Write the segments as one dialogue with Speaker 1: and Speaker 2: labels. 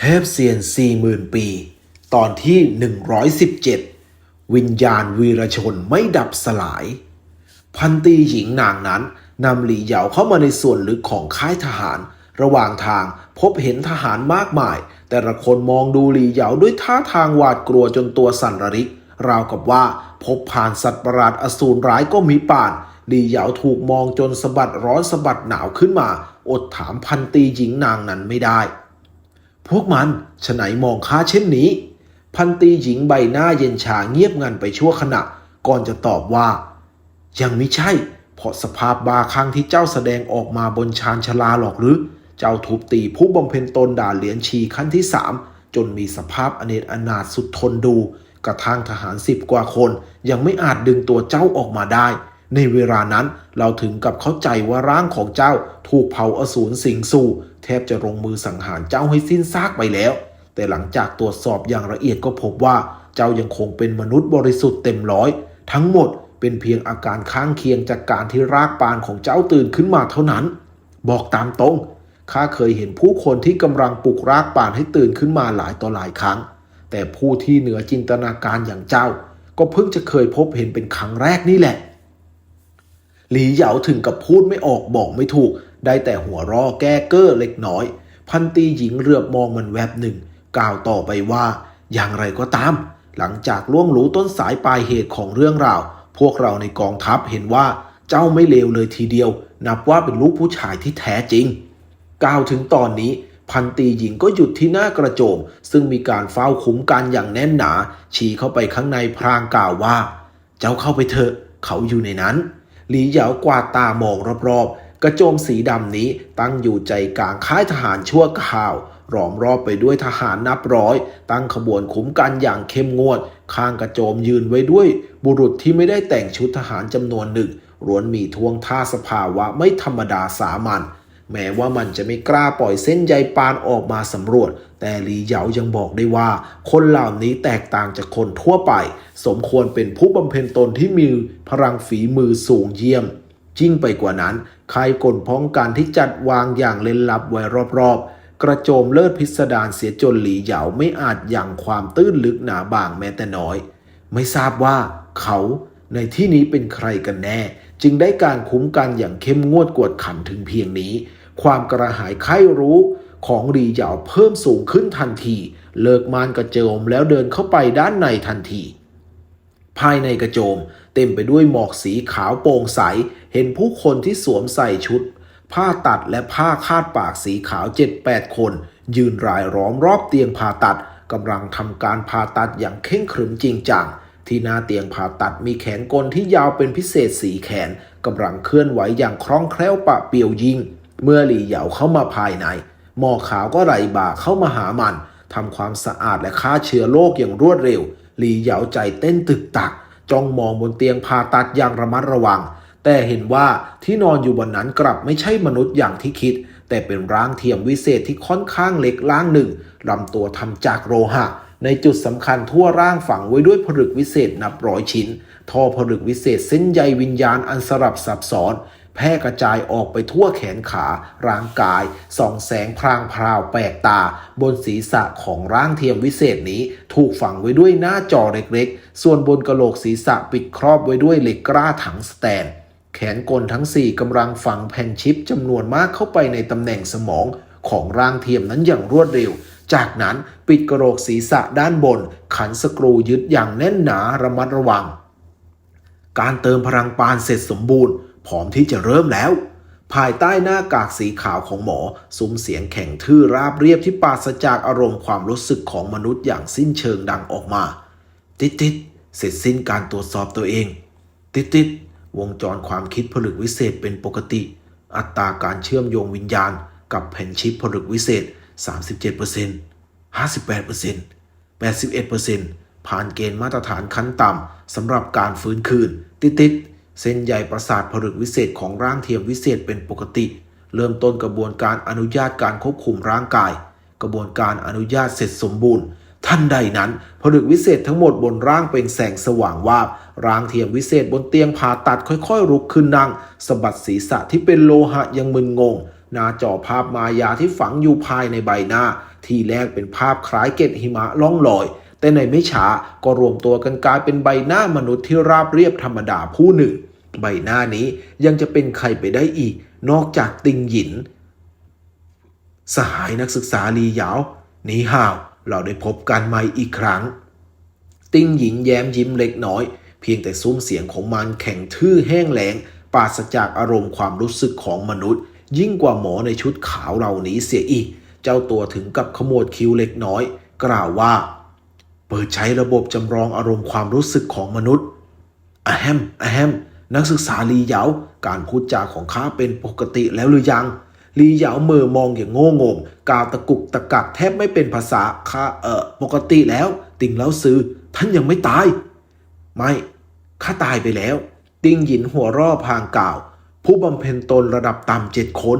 Speaker 1: เทพเซียนสี่หมื่นปี ตอนที่ 117 วิญญาณวีรชนไม่ดับสลาย พันตีหญิงนางนั้นนำหลี่เหยาเข้ามาในส่วนลึกของค่ายทหาร ระหว่างทางพบเห็นทหารมากมาย แต่ละคนมองดูหลี่เหยาด้วยท่าทางหวาดกลัวจนตัวสั่นระริก ราวกับว่าพบผ่านสัตว์ประหลาดอสูรร้ายก็มีป่านหลี่เหยาถูกมองจนสะบัดร้อนสะบัดหนาวขึ้นมา อดถามพันตีหญิงนางนั้นไม่ได้ พวกมันฉไหนมองข้าเช่นนี้ พันตีหญิงใบหน้าเย็นชาเงียบงันไปชั่วขณะ ก่อนจะตอบว่า ยังไม่ใช่ เพราะสภาพบาครั้งที่เจ้าแสดงออกมาบนชานชลาหรอกหรือ เจ้าทุบตีผู้บำเพ็ญตนด่าเหรียญชีขั้นที่สามจนมีสภาพอเนจอนาถสุดทนดู กระทั่งทหารสิบกว่าคน ยังไม่อาจดึงตัวเจ้าออกมาได้ ในเวลานั้นเราถึงกับเข้าใจว่าร่างของเจ้าถูกเผาอสูรสิงสู่ แทบจะลงมือสังหารเจ้าให้สิ้นซากไปแล้ว แต่หลังจากตรวจสอบอย่างละเอียดก็พบว่าเจ้ายังคงเป็นมนุษย์บริสุทธิ์เต็มร้อย ทั้งหมดเป็นเพียงอาการข้างเคียงจากการที่รากปานของเจ้าตื่นขึ้นมาเท่านั้น บอกตามตรงข้าเคยเห็นผู้คนที่กำลังปลุกรากปานให้ตื่นขึ้นมาหลายต่อหลายครั้ง แต่ผู้ที่เหนือจินตนาการอย่างเจ้า ก็เพิ่งจะเคยพบเห็นเป็นครั้งแรกนี่แหละ หลีเหยาถึงกับพูดไม่ออกบอกไม่ถูก ได้แต่หัวรอแก้เก้อเล็กน้อย พันตีหญิงเรือบมองมันแวบหนึ่ง กล่าวต่อไปว่า อย่างไรก็ตาม หลังจากล่วงรู้ต้นสายปลายเหตุของเรื่องราว พวกเราในกองทัพเห็นว่าเจ้าไม่เลวเลยทีเดียว นับว่าเป็นลูกผู้ชายที่แท้จริง กล่าวถึงตอนนี้พันตีหญิงก็หยุดที่หน้ากระโจม ซึ่งมีการเฝ้าคุ้มกันอย่างแน่นหนา ชี้เข้าไปข้างในพรางกล่าวว่า เจ้าเข้าไปเถอะ เขาอยู่ในนั้น หลีเหยากวาดตามองรอบๆ กระโจมสีดำนี้ตั้งอยู่ใจกลางค่ายทหารชั่วคราวล้อมรอบไปด้วยทหารนับร้อย ตั้งขบวนคุ้มกันอย่างเข้มงวด ข้างกระโจมยืนไว้ด้วย บุรุษที่ไม่ได้แต่งชุดทหารจำนวนหนึ่งล้วนมีท่วงท่าสภาวะไม่ธรรมดาสามัญแม้ว่ามันจะไม่กล้าปล่อยเส้นใยปานออกมาสำรวจ แต่หลีเหยายังบอกได้ว่า คนเหล่านี้แตกต่างจากคนทั่วไป สมควรเป็นผู้บำเพ็ญตนที่มีพลังฝีมือสูงเยี่ยมยิ่งไปกว่านั้น ใครกลพ้องกันที่จัดวางอย่างเล่นลับไว้รอบๆ กระโจมเลิศพิสดารเสียจนหลีเหยาไม่อาจยังความตื้นลึกหนาบางแม้แต่น้อย ไม่ทราบว่าเขาในที่นี้เป็นใครกันแน่ จึงได้การคุ้มกันอย่างเข้มงวดกวดขันถึงเพียงนี้ ความกระหายใครรู้ของหลีเหยาเพิ่มสูงขึ้นทันที เลิกมานกระโจมแล้วเดินเข้าไปด้านในทันที ภายในกระโจม เต็มไปด้วยหมอกสีขาวโปร่งใส เห็นผู้คนที่สวมใส่ชุด ผ้าตัดและผ้าคาดปากสีขาวเจ็ดแปดคน ยืนรายล้อมรอบเตียงผ่าตัดกำลังทำการผ่าตัดอย่างเข่งขรึมจริงจังที่หน้าเตียงผ่าตัดมีแขนกลที่ยาวเป็นพิเศษสีแขนกำลังเคลื่อนไหวอย่างคล่องแคล่วปะเปียวยิง เมื่อหลี่เหยาเข้ามาภายใน หมอขาวก็ไหลบ่าเข้ามาหามันทำความสะอาดและฆ่าเชื้อโรคอย่างรวดเร็ว หลี่เหยาใจเต้นตึกตักจ้องมองบนเตียงผ่าตัดอย่างระมัดระวัง แต่เห็นว่าที่นอนอยู่บนนั้นกลับไม่ใช่มนุษย์อย่างที่คิด แต่เป็นร่างเทียมวิเศษที่ค่อนข้างเล็กร่างหนึ่งลำตัวทำจากโลหะ ในจุดสำคัญทั่วร่างฝังไว้ด้วยผลึกวิเศษนับร้อยชิ้น ท่อผลึกวิเศษเส้นใยวิญญาณอันสลับซับซ้อนแพร่กระจายออกไปทั่วแขนขา ร่างกาย ส่องแสงพรางพราวแปลกตา บนศีรษะของร่างเทียมวิเศษนี้ ถูกฝังไว้ด้วยหน้าจอเล็กๆ ส่วนบนกระโหลกศีรษะปิดครอบไว้ด้วยเหล็กกล้าถังสแตน แขนกลทั้ง 4กำลังฝังแผ่นชิปจำนวนมากเข้าไปในตำแหน่งสมองของร่างเทียมนั้นอย่างรวดเร็ว จากนั้นปิดกระโหลกศีรษะด้านบน ขันสกรูยึดอย่างแน่นหนาระมัดระวัง การเติมพลังปานเสร็จสมบูรณ์ พร้อมที่จะเริ่มแล้ว ภายใต้หน้ากากสีขาวของหมอซุ้มเสียงแข็งทื่อราบเรียบที่ปราศจากอารมณ์ความรู้สึกของมนุษย์อย่างสิ้นเชิงดังออกมา ติดติดเสร็จสิ้นการตรวจสอบตัวเอง ติดติด วงจรความคิดผลึกวิเศษเป็นปกติ อัตราการเชื่อมโยงวิญญาณ กับแผ่นชิปผลึกวิเศษ 37% 58% 81%ผ่านเกณฑ์มาตรฐานขั้นต่ำสำหรับการฟื้นคืน ติดติดเส้นใยประสาทผลึกวิเศษของร่างเทียมวิเศษเป็นปกติ เริ่มต้นกระบวนการอนุญาตการควบคุมร่างกาย กระบวนการอนุญาตเสร็จสมบูรณ์ ทันใดนั้นผลึกวิเศษทั้งหมดบนร่างเป็นแสงสว่างวาบร่างเทียมวิเศษบนเตียงผ่าตัดค่อยๆลุกขึ้นนั่งสะบัดศีรษะที่เป็นโลหะยังมึนงง หน้าจอภาพมายาที่ฝังอยู่ภายในใบหน้า ที่แรกเป็นภาพคล้ายเกล็ดหิมะล่องลอย แต่ในไม่ช้าก็รวมตัวกันกลายเป็นใบหน้ามนุษย์ที่ราบเรียบธรรมดาผู้หนึ่ง ใบหน้านี้ยังจะเป็นใครไปได้อีก นอกจากติงหยิน สหายนักศึกษาลีหยาวหนีห่าว เราได้พบกันใหม่อีกครั้ง ติ้งหญิงแย้มยิ้มเล็กน้อย เพียงแต่ซุ้มเสียงของมันแข็งทื่อแห้งแล้งปราศจากอารมณ์ความรู้สึกของมนุษย์ ยิ่งกว่าหมอในชุดขาวเหล่านี้เสียอีก เจ้าตัวถึงกับขมวดคิ้วเล็กน้อย กล่าวว่า เปิดใช้ระบบจำลองอารมณ์ความรู้สึกของมนุษย์อะแฮมอะแฮมนักศึกษาลีเหยาการพูดจาของข้าเป็นปกติแล้วหรือยัง ลีเหยาเมอมองอย่างโง่งงกาวตะกุกตะกักแทบไม่เป็นภาษาข้าเออปกติแล้ว ติงแล้วซื้อ ท่านยังไม่ตาย ไม่ข้าตายไปแล้ว ติงหยินหัวร่อพางกล่าว ผู้บำเพ็ญตนระดับต่ำเจ็ดคน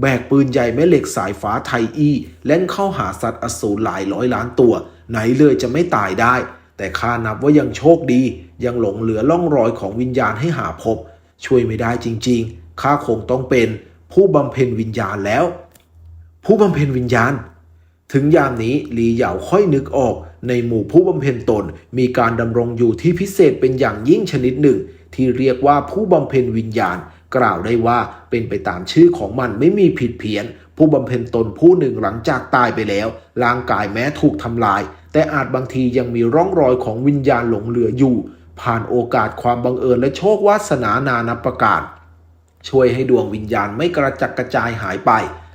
Speaker 1: แบกปืนใหญ่แม่เหล็กสายฟ้าไทยอีเล่นเข้าหาสัตว์อสูรหลายร้อยล้านตัว ไหนเลยจะไม่ตายได้ แต่ข้านับว่ายังโชคดี ยังหลงเหลือล่องรอยของวิญญาณให้หาพบ ช่วยไม่ได้จริง ๆข้าคงต้องเป็น ผู้บำเพ็ญวิญญาณแล้ว ผู้บำเพ็ญวิญญาณ ถึงยามนี้หลีเหยาค่อยนึกออก ในหมู่ผู้บำเพ็ญตน มีการดำรงอยู่ที่พิเศษเป็นอย่างยิ่งชนิดหนึ่ง ที่เรียกว่าผู้บำเพ็ญวิญญาณ กล่าวได้ว่าเป็นไปตามชื่อของมันไม่มีผิดเพี้ยน ผู้บำเพ็ญตนผู้หนึ่งหลังจากตายไปแล้วร่างกายแม้ถูกทำลาย แต่อาจบางทียังมีร่องรอยของวิญญาณหลงเหลืออยู่ ผ่านโอกาสความบังเอิญและโชควาสนานานับประการ ช่วยให้ดวงวิญญาณไม่กระจัดกระจายหายไป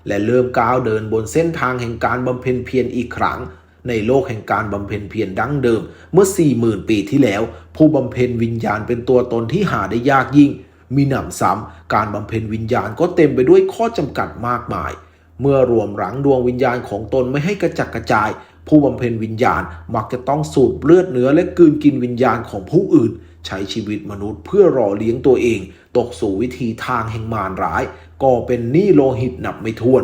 Speaker 1: และเริ่มก้าวเดินบนเส้นทางแห่งการบำเพ็ญเพียรอีกครั้ง ในโลกแห่งการบำเพ็ญเพียรดั้งเดิม เมื่อ 40,000 ปีที่แล้ว ผู้บำเพ็ญวิญญาณเป็นตัวตนที่หาได้ยากยิ่ง มีหนำซ้ำการบำเพ็ญวิญญาณก็เต็มไปด้วยข้อจำกัดมากมาย เมื่อรวมหลังดวงวิญญาณของตนไม่ให้กระจัดกระจาย ผู้บำเพ็ญวิญญาณมักจะต้องสูบเลือดเนื้อและกืนกินวิญญาณของผู้อื่น ใช้ชีวิตมนุษย์เพื่อรอเลี้ยงตัวเอง ตกสู่วิธีทางแห่งมารร้าย ก็เป็นหนี้โลหิตหนับไม่ถ้วน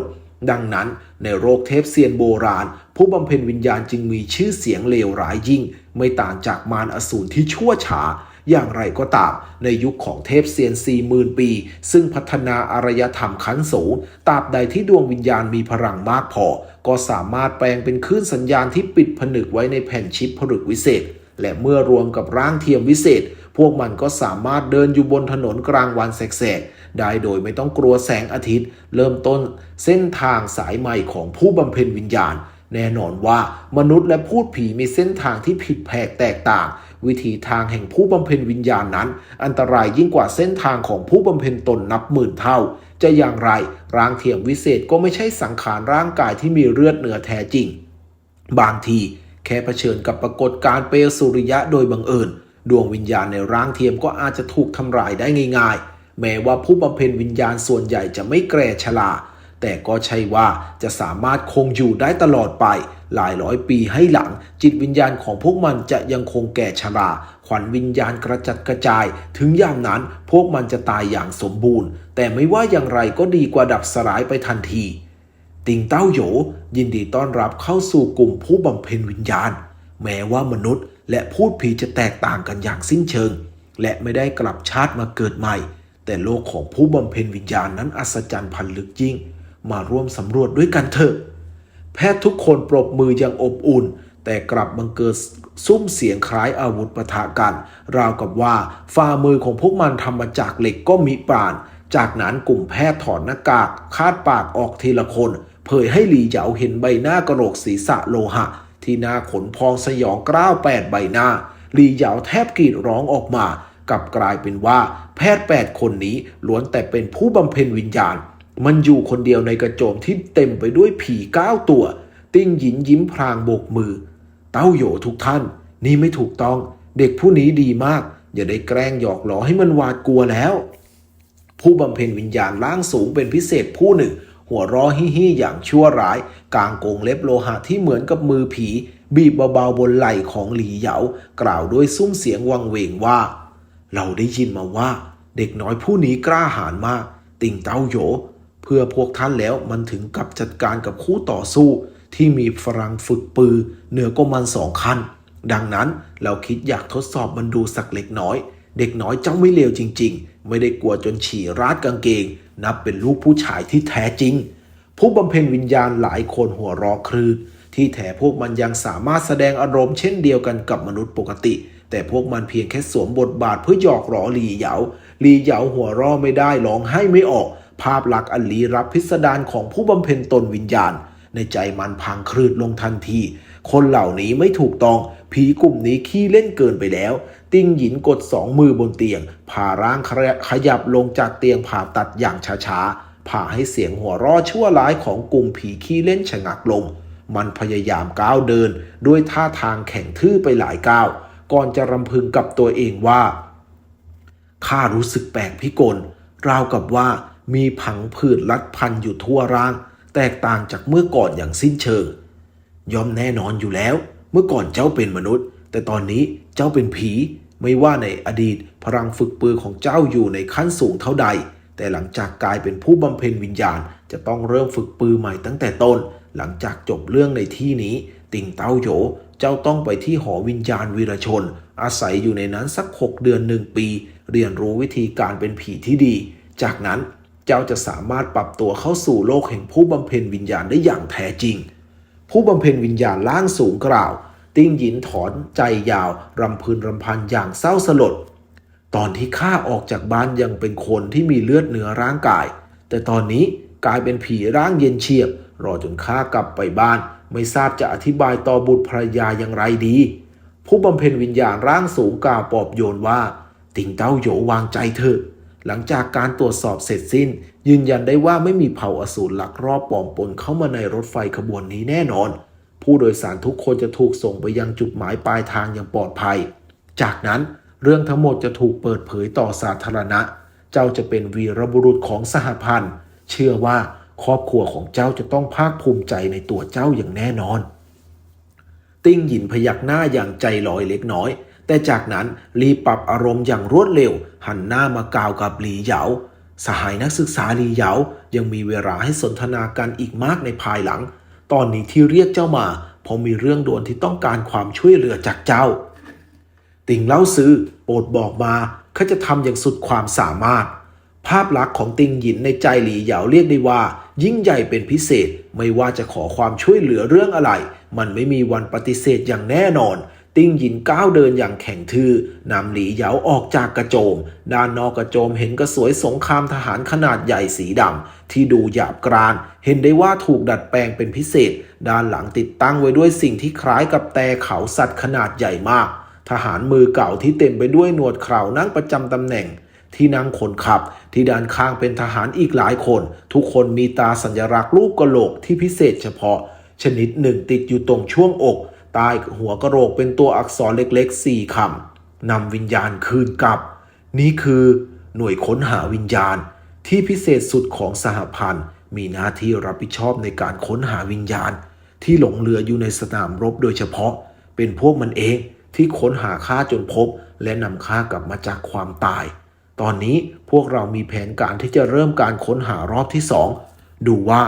Speaker 1: ดังนั้นในโรคเทพเซียนโบราณ ผู้บำเพ็ญวิญญาณจึงมีชื่อเสียงเลวร้ายยิ่ง ไม่ต่างจากมารอสูรที่ชั่วช้าอย่างไรก็ตาม ในยุคของเทพเซียน40,000ปี ซึ่งพัฒนาอารยธรรมขั้นสูงตราบใดที่ดวงวิญญาณมีพลังมากพอ ก็สามารถแปลงเป็นคลื่นสัญญาณที่ปิดผนึกไว้ในแผ่นชิปผลึกวิเศษ และเมื่อรวมกับร่างเทียมวิเศษ พวกมันก็สามารถเดินอยู่บนถนนกลางวันแสกๆ ได้โดยไม่ต้องกลัวแสงอาทิตย์ เริ่มต้นเส้นทางสายใหม่ของผู้บำเพ็ญวิญญาณ แน่นอนว่ามนุษย์และพูดผีมีเส้นทางที่ผิดแผกแตกต่าง วิธีทางแห่งผู้บำเพ็ญวิญญาณนั้น อันตรายยิ่งกว่าเส้นทางของผู้บำเพ็ญตนนับหมื่นเท่า จะอย่างไรร่างเทียมวิเศษก็ไม่ใช่สังขารร่างกายที่มีเลือดเนื้อแท้จริง บางทีแค่เผชิญกับปรากฏการณ์เปลวสุริยะโดยบังเอิญ ดวงวิญญาณในร่างเทียมก็อาจจะถูกทำลายได้ง่าย ๆ แม้ว่าผู้บำเพ็ญวิญญาณส่วนใหญ่จะไม่แกร่ชราแต่ก็ใช่ว่าจะสามารถคงอยู่ได้ตลอดไป หลายร้อยปีให้หลัง จิตวิญญาณของพวกมันจะยังคงแก่ชราขวัญวิญญาณกระจัดกระจาย ถึงยามนั้นพวกมันจะตายอย่างสมบูรณ์ แต่ไม่ว่าอย่างไรก็ดีกว่าดับสลายไปทันที ติงเต้าโหยยินดีต้อนรับเข้าสู่กลุ่มผู้บำเพ็ญวิญญาณ แม้ว่ามนุษย์ และพูดผีจะแตกต่างกันอย่างสิ้นเชิง และไม่ได้กลับชาติมาเกิดใหม่ แต่โลกของผู้บำเพ็ญวิญญาณนั้นอัศจรรย์พันลึกยิ่ง มาร่วมสำรวจด้วยกันเถอะ แพทย์ทุกคนปรบมืออย่างอบอุ่น แต่กลับบังเกิดซุ้มเสียงคล้ายอาวุธปะทะกัน ราวกับว่าฝ่ามือของพวกมันทำมาจากเหล็กก็มีปาณจากนั้นกลุ่มแพทย์ถอดหน้ากาก คาดปากออกทีละคน เผยให้หลีเหยาเห็นใบหน้ากระโหลกศีรษะโลหะ ที่หน้าขนพองสยองกล้าวแปดใบหน้าหลีเหยาแทบกรีดร้องออกมา กลับกลายเป็นว่าแพทย์แปดคนนี้ล้วนแต่เป็นผู้บำเพ็ญวิญญาณ มันอยู่คนเดียวในกระโจมที่เต็มไปด้วยผีเก้าตัว ติ้งหยินยิ้มพรางโบกมือ เต้าโหยทุกท่าน นี่ไม่ถูกต้อง เด็กผู้นี้ดีมาก อย่าได้แกล้งหยอกล้อให้มันหวาดกลัวแล้ว ผู้บำเพ็ญวิญญาณล่างสูงเป็นพิเศษผู้หนึ่ง หัวร้อฮิฮิอย่างชั่วร้าย กางโกงเล็บโลหะที่เหมือนกับมือผี บีบเบาๆบนไหล่ของหลีเหยา กล่าวด้วยซุ้มเสียงวังเวงว่า เราได้ยินมาว่า เด็กน้อยผู้นี้กล้าหาญมาก ติ่งเต้าโหยเพื่อพวกท่านแล้วมันถึงกับจัดการกับคู่ต่อสู้ ที่มีฝรั่งฝึกปือ เหนือกว่ามันสองขั้นดังนั้นเราคิดอยากทดสอบมันดูสักเล็กน้อย เด็กน้อยเจ้าไม่เลวจริง ๆ ไม่ได้กลัวจนฉี่ราดกางเกง นับเป็นลูกผู้ชายที่แท้จริง ผู้บำเพ็ญวิญญาณหลายคนหัวรอครืนที่แท้พวกมันยังสามารถแสดงอารมณ์เช่นเดียวกันกับมนุษย์ปกติ แต่พวกมันเพียงแค่สวมบทบาทเพื่อหยอกหลอหลีเหยาหลีเหยาหัวรอไม่ได้ร้องให้ไม่ออก ภาพลักษณ์อันลี้รับพิสดารของผู้บำเพ็ญตนวิญญาณ ในใจมันพังคลืดลงทันที คนเหล่านี้ไม่ถูกต้องผีกลุ่มนี้ขี้เล่นเกินไปแล้ว ติ้งหยินกดสองมือบนเตียง ผ่าร่างขยับลงจากเตียงผ่าตัดอย่างช้าๆ ผ่าให้เสียงหัวร้อชั่วร้ายของกลุ่มผีขี้เล่นชะงักลง มันพยายามก้าวเดิน ด้วยท่าทางแข็งทื่อไปหลายก้าว ก่อนจะรำพึงกับตัวเองว่าข้ารู้สึกแปลกพิกล ราวกับว่ามีผังผืดรัดพันอยู่ทั่วร่าง แตกต่างจากเมื่อก่อนอย่างสิ้นเชิงย่อมแน่นอนอยู่แล้ว เมื่อก่อนเจ้าเป็นมนุษย์ แต่ตอนนี้เจ้าเป็นผี ไม่ว่าในอดีตพลังฝึกปือของเจ้าอยู่ในขั้นสูงเท่าใด แต่หลังจากกลายเป็นผู้บำเพ็ญวิญญาณ จะต้องเริ่มฝึกปือใหม่ตั้งแต่ต้น หลังจากจบเรื่องในที่นี้ ติ่งเต้าโยเจ้าต้องไปที่หอวิญญาณวีรชน อาศัยอยู่ในนั้นสักหกเดือนหนึ่งปี เรียนรู้วิธีการเป็นผีที่ดี จากนั้นเจ้าจะสามารถปรับตัวเข้าสู่โลกแห่งผู้บำเพ็ญวิญญาณได้อย่างแท้จริง ผู้บำเพ็ญวิญญาณล่างสูงกล่าว ติ้งหยินถอนใจยาวรำพึนรำพันอย่างเศร้าสลด ตอนที่ข้าออกจากบ้านยังเป็นคนที่มีเลือดเนื้อร่างกาย แต่ตอนนี้กลายเป็นผีร่างเย็นเฉียบ รอจนข้ากลับไปบ้าน ไม่ทราบจะอธิบายต่อบุตรภรรยาอย่างไรดี ผู้บำเพ็ญวิญญาณร่างสูงกล่าวปอบโยนว่า ติงเต้าโยวางใจเถอะหลังจากการตรวจสอบเสร็จสิ้น ยืนยันได้ว่าไม่มีเผ่าอสูรลักรอบปอมปนเข้ามาในรถไฟขบวนนี้แน่นอน ผู้โดยสารทุกคนจะถูกส่งไปยังจุดหมายปลายทางอย่างปลอดภัย จากนั้นเรื่องทั้งหมดจะถูกเปิดเผยต่อสาธารณะ เจ้าจะเป็นวีรบุรุษของสหพันธ์ เชื่อว่าครอบครัวของเจ้าจะต้องภาคภูมิใจในตัวเจ้าอย่างแน่นอน ติ้งหยินพยักหน้าอย่างใจลอยเล็กน้อย แต่จากนั้นรีบปรับอารมณ์อย่างรวดเร็ว หันหน้ามากล่าวกับหลีเหยาสหายนักศึกษาหลีเหยายังมีเวลาให้สนทนากันอีกมากในภายหลัง ตอนนี้ที่เรียกเจ้ามาเพราะมีเรื่องด่วนที่ต้องการความช่วยเหลือจากเจ้า ติ่งเล่าซื้อโปรดบอกมาเขาจะทำอย่างสุดความสามารถ ภาพลักษณ์ของติงหยินในใจหลีเหยาเรียกได้ว่า ยิ่งใหญ่เป็นพิเศษไม่ว่าจะขอความช่วยเหลือเรื่องอะไร มันไม่มีวันปฏิเสธอย่างแน่นอน ติงหยินก้าวเดินอย่างแข็งทื่อนำหลีเหยาออกจากกระโจม ด้านนอกกระโจมเห็นกระสวยสงครามทหารขนาดใหญ่สีดำที่ดูหยาบกราน เห็นได้ว่าถูกดัดแปลงเป็นพิเศษ ด้านหลังติดตั้งไว้ด้วยสิ่งที่คล้ายกับแต่เขาสัตว์ขนาดใหญ่มาก ทหารมือเก่าที่เต็มไปด้วยหนวดเครานั่งประจำตำแหน่งที่นั่งคนขับ ที่ด้านข้างเป็นทหารอีกหลายคน ทุกคนมีตาสัญลักษณ์รูปกระโหลกที่พิเศษเฉพาะ ชนิดหนึ่งติดอยู่ตรงช่วงอก ใต้หัวกระโหลกเป็นตัวอักษรเล็กๆสี่คำนำวิญญาณคืนกลับ นี่คือหน่วยค้นหาวิญญาณที่พิเศษสุดของสหพันธ์ มีหน้าที่รับผิดชอบในการค้นหาวิญญาณ ที่หลงเหลืออยู่ในสนามรบโดยเฉพาะ เป็นพวกมันเองที่ค้นหาข้าจนพบ และนำข้ากลับมาจากความตาย ตอนนี้พวกเรามีแผนการที่จะเริ่มการค้นหารอบที่สองดูว่า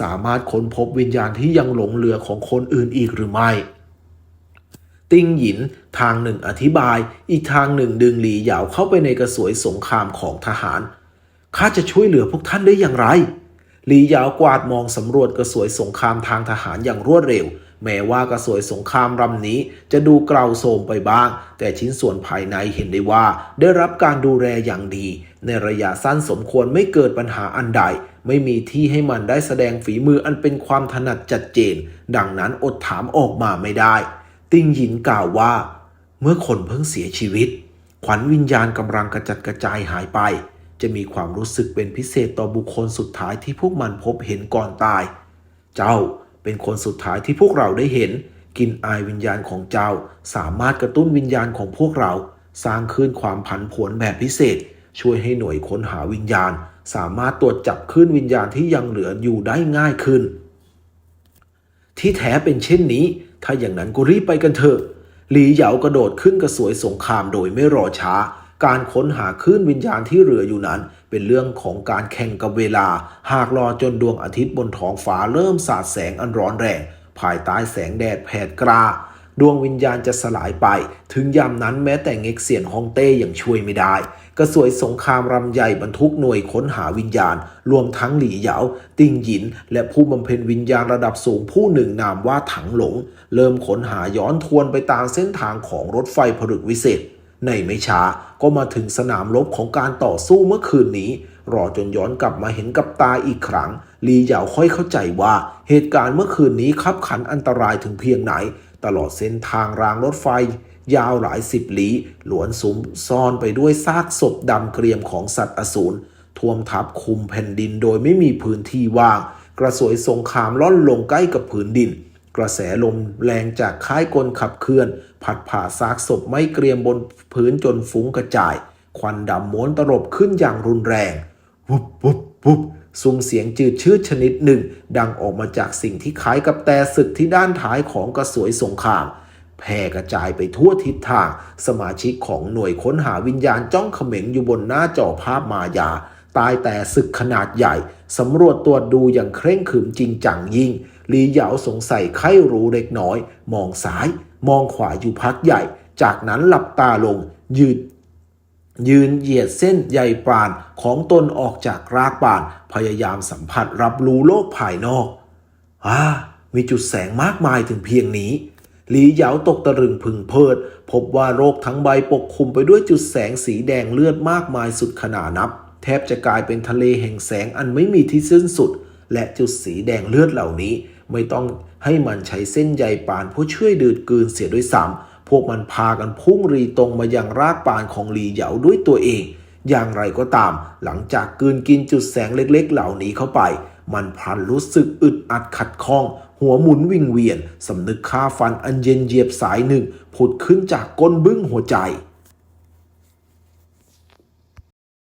Speaker 1: สามารถค้นพบวิญญาณที่ยังหลงเหลือของคนอื่นอีกหรือไม่ ติงหยิน ทางหนึ่งอธิบาย อีกทางหนึ่งดึงหลีหยาวเข้าไปในกระสวยสงครามของทหาร ข้าจะช่วยเหลือพวกท่านได้อย่างไร หลีหยาวกวาดมองสำรวจกระสวยสงครามทางทหารอย่างรวดเร็ว แม้ว่ากระสวยสงครามลำนี้จะดูเกลาโทรมไปบ้าง แต่ชิ้นส่วนภายในเห็นได้ว่า ได้รับการดูแลอย่างดี ในระยะสั้นสมควรไม่เกิดปัญหาอันใดไม่มีที่ให้มันได้แสดงฝีมืออันเป็นความถนัดจัดเจน ดังนั้นอดถามออกมาไม่ได้ ติงหยินกล่าวว่า เมื่อคนเพิ่งเสียชีวิต ขวัญวิญญาณกำลังกระจัดกระจายหายไป จะมีความรู้สึกเป็นพิเศษต่อบุคคลสุดท้ายที่พวกมันพบเห็นก่อนตาย เจ้าเป็นคนสุดท้ายที่พวกเราได้เห็นกินอายวิญญาณของเจ้า สามารถกระตุ้นวิญญาณของพวกเรา สร้างคลื่นความผันผวนแบบพิเศษ ช่วยให้หน่วยค้นหาวิญญาณ สามารถตรวจจับคลื่นวิญญาณที่ยังเหลืออยู่ได้ง่ายขึ้น ที่แท้เป็นเช่นนี้ ถ้าอย่างนั้นก็รีบไปกันเถอะ หลีเหยากระโดดขึ้นกระสวยสงครามโดยไม่รอช้า การค้นหาคลื่นวิญญาณที่เหลืออยู่นั้น เป็นเรื่องของการแข่งกับเวลา หากรอจนดวงอาทิตย์บนท้องฟ้าเริ่มสาดแสงอันร้อนแรง ภายใต้แสงแดดแผดกลาดวงวิญญาณจะสลายไป ถึงยามนั้นแม้แต่เง็กเซียนฮองเต้ยังช่วยไม่ได้ กระสวยสงครามรำใหญ่บรรทุกหน่วยค้นหาวิญญาณ รวมทั้งหลี่เหยา ติงหยิน และผู้บำเพ็ญวิญญาณระดับสูงผู้หนึ่งนามว่าถังหลง เริ่มค้นหาย้อนทวนไปตามเส้นทางของรถไฟผลึกวิเศษ ในไม่ช้าก็มาถึงสนามรบของการต่อสู้เมื่อคืนนี้ รอจนย้อนกลับมาเห็นกับตาอีกครั้งลีเหยาค่อยเข้าใจว่า เหตุการณ์เมื่อคืนนี้คับขันอันตรายถึงเพียงไหน ตลอดเส้นทางรางรถไฟ ยาวหลายสิบลี้หลวนสุมซ่อนไปด้วยซากศพดำเกรียมของสัตว์อสูรท่วมทับคุมแผ่นดินโดยไม่มีพื้นที่ว่าง กระสวยสงครามล่อนลงใกล้กับผืนดิน กระแสลมแรงจากค่ายกลขับเคลื่อน ผัดผ่าซากศพไม่เกรียมบนพื้นจนฟุ้งกระจาย ควันดำม้วนตลบขึ้นอย่างรุนแรงวุบวุบวุบซุ้มเสียงจืดชืดชนิดหนึ่ง ดังออกมาจากสิ่งที่คล้ายกับแต่ศึกที่ด้านท้ายของกระสวยสงคราม แผ่กระจายไปทั่วทิศทาง สมาชิกของหน่วยค้นหาวิญญาณจ้องเขม็งอยู่บนหน้าจอภาพมายา ตายแต่ศึกขนาดใหญ่ สำรวจตรวจดูอย่างเคร่งขรึมจริงจังยิ่ง ลีเหยาสงสัยไข้รู้เล็กน้อย มองซ้าย มองขวาอยู่พักใหญ่ จากนั้นหลับตาลง ยืดยืนเหยียดเส้นใยปานของตนออกจากรากปาน พยายามสัมผัสรับรู้โลกภายนอก อ่า มีจุดแสงมากมายถึงเพียงนี้ หลีเหยาตกตะลึงพึงเพิด พบว่าโรคทั้งใบปกคลุมไปด้วยจุดแสงสีแดงเลือดมากมายสุดขนานับ แทบจะกลายเป็นทะเลแห่งแสงอันไม่มีที่สิ้นสุด และจุดสีแดงเลือดเหล่านี้ ไม่ต้องให้มันใช้เส้นใยปานผู้ช่วยดืดกืนเสียด้วยซ้ำพวกมันพากันพุ่งรีตรงมายังรากปานของหลีเหยาด้วยตัวเอง อย่างไรก็ตาม หลังจากกืนกินจุดแสงเล็กๆ เหล่านี้เข้าไป มันพลันรู้สึกอึดอัดขัดข้อง หัวหมุนวิงเวียนสำนึกค่าฟันอันเย็นเยียบสายหนึ่งผุดขึ้นจากก้นบึ้งหัวใจ